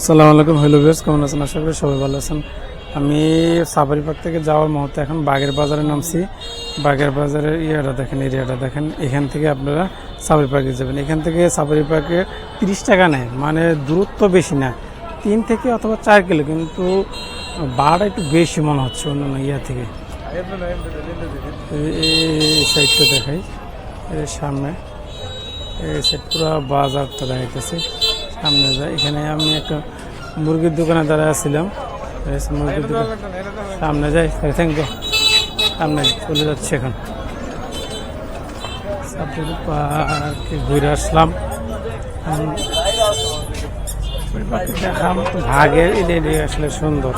সালাম আলাইকুম, hello viewers, কেমন আছেন? আশা করি সবাই ভালো আছেন। আমি সাফারি পার্ক থেকে যাওয়ার মুহূর্তে এখন বাগের বাজারে নামছি। বাগের বাজারের ইয়েটা দেখেন, এরিয়াটা দেখেন। এখান থেকে আপনারা সাফারি পার্কে যাবেন। এখান থেকে সাফারি পার্কে তিরিশ টাকা নেয় মানে দূরত্ব বেশি না। তিন থেকে অথবা চার কিলো, কিন্তু ভাড়া একটু বেশি মনে হচ্ছে অন্যান্য ইয়া থেকে। এই- সাইডটা দেখাই সামনে। এই সাইড পুরো বাজারটা দেখাইতেছে। সামনে যায়। এখানে আমি একটা মুরগির দোকানে দাঁড়ায় আসছিলাম মুরগির দোকান। সামনে যাই থ্যাংক ইউ সামনে চলে যাচ্ছে এখন। পার্কে ঘুরে আসলাম। দেখাম। ভাগের এরিয়া আসলে সুন্দর।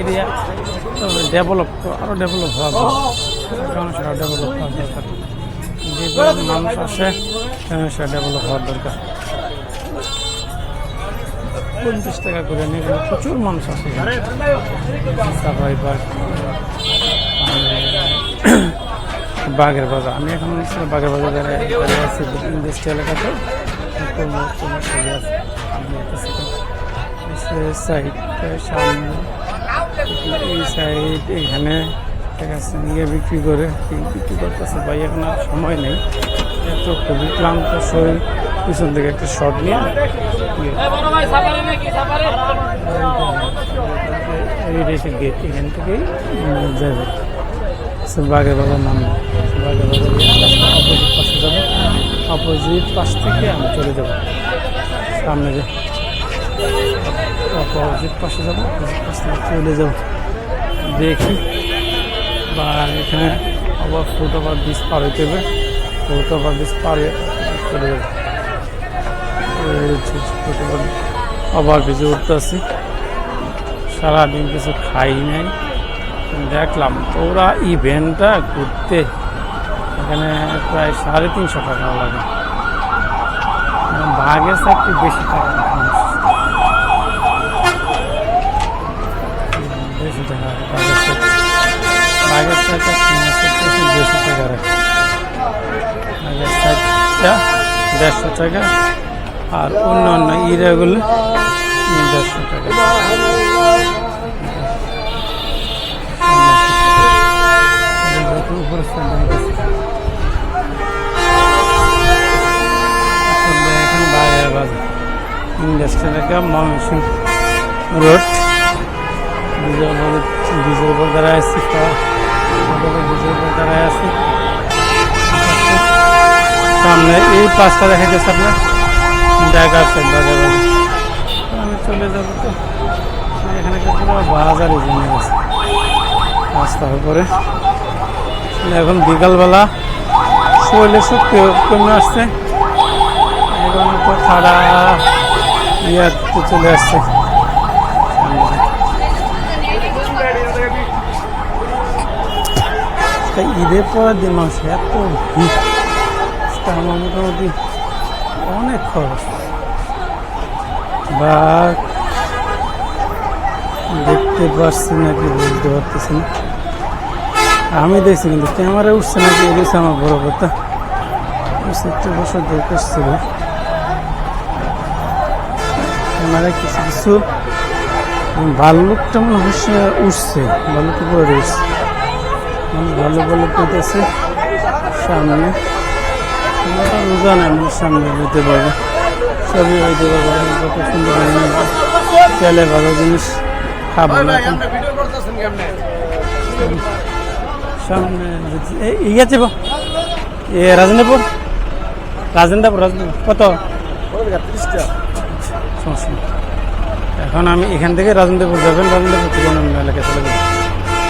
এরিয়া ডেভেলপ আরও ডেভেলপ হওয়া দরকার আরও ডেভেলপ হওয়া দরকার। যে মানুষ আসে সেটা ডেভেলপ হওয়ার দরকার। পঞ্চাশ টাকা করে নিয়ে প্রচুর মানুষ আসে বাগের বাজার। আমি এখন বাগের বাজার আছি ইন্ডাস্ট্রি এলাকাতে। সামনে এই এখানে নিয়ে বিক্রি করে, বিক্রি করতেছে। ভাই, এখন আর সময় নেই। এত খুবই ক্লান্ত শরীর। পিছন থেকে একটা শট নিয়ে। এই রেসের গেট এখান থেকেই যাবে। বাগের বাজার নাম বাগের বাজার পাশে যাব। অপোজিট পাশ থেকে আমি চলে যাব। সামনে যে অপোজিট পাশে যাব অপোজিট পাশ থেকে চলে যাব। দেখি। বা এখানে আবার ফুট ওভার ব্রিজ পার হইতে হবে। ফুট ব্রিজ পার চলে যাবে। ওভার উঠতে আসি সারাদিন কিছু খাই নাই। দেখলাম ওরা ইভেন্টটা ঘুরতে এখানে প্রায় সাড়ে তিনশো টাকা লাগে। ভাগের সাইডটি বেশি টাকা বেশি টাকা বাঘের একটু বেশি টাকা সাইডটা দেড়শো টাকা। আর অন্য অন্য ইরাগুলো দেড়শো টাকা বাইরে বাজার। ইন্ডাস্ট্রি এলাকা ময়মনসিংহ রোড। উপর দাঁড়ায় আসছি দাঁড়ায় আছি সামনে এই পাঁচটা দেখা গেছে আপনার। জায়গা আছে বাজার বাজার আমি চলে যাব তো। এখানে পুরো বাজারই জমে গেছে। রাস্তার উপরে। এখন বিকালবেলা শরীরে শক্তি কমে আসছে। এখন তো খাড়া ইয়াতে চলে আসছে। ঈদের পরের দিন মানুষ এত ভিড়। আমার মোটামুটি অনেক খরচ। বা দেখতে পারছি নাকি বুঝতে পারতেছি না। আমি দেখছি কিন্তু ক্যামেরা উঠছে নাকি এদিকে আমার বড় কথা। একটু বছর দরকার ক্যামেরা কিছু কিছু। ভাল্লুকটা মনে হচ্ছে উঠছে ভাল্লুক উপরে উঠছে ভালো ভালো পেতেছে সামনে। সামনে ভালো এ রাজনীপুর রাজেন্দ্রপুর রাজনীপুর কত? সমস্যা এখন আমি এখান থেকে রাজেন্দ্রপুর যাবেন, রাজেন্দ্রপুর থেকে এলাকায় চলে যাব